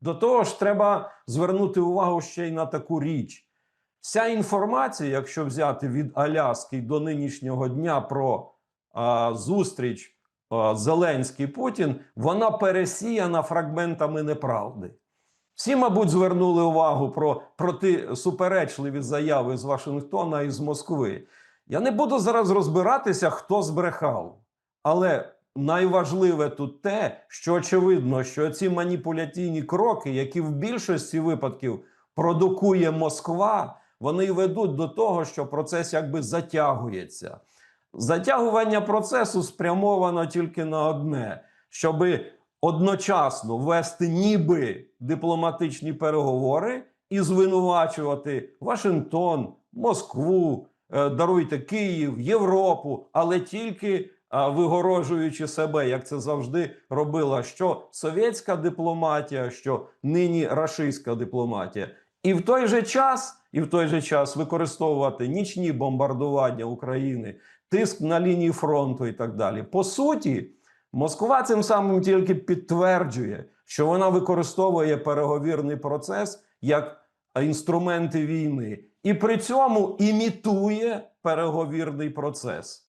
До того ж, треба звернути увагу ще й на таку річ. Вся інформація, якщо взяти від Аляски до нинішнього дня про а, зустріч а, Зеленський Путін, вона пересіяна фрагментами неправди. Всі, мабуть, звернули увагу про протисуперечливі заяви з Вашингтона і з Москви. Я не буду зараз розбиратися, хто збрехав, але найважливе тут те, що очевидно, що ці маніпуляційні кроки, які в більшості випадків продукує Москва, вони ведуть до того, що процес якби затягується. Затягування процесу спрямовано тільки на одне, щоби одночасно вести ніби дипломатичні переговори і звинувачувати Вашингтон, Москву, е, даруйте Київ, Європу, але тільки вигорожуючи себе, як це завжди робила що совєтська дипломатія, що нині рашистська дипломатія. І в той же час, і в той же час використовувати нічні бомбардування України, тиск на лінії фронту і так далі. По суті, Москва цим самим тільки підтверджує, що вона використовує переговірний процес як інструменти війни, і при цьому імітує переговірний процес.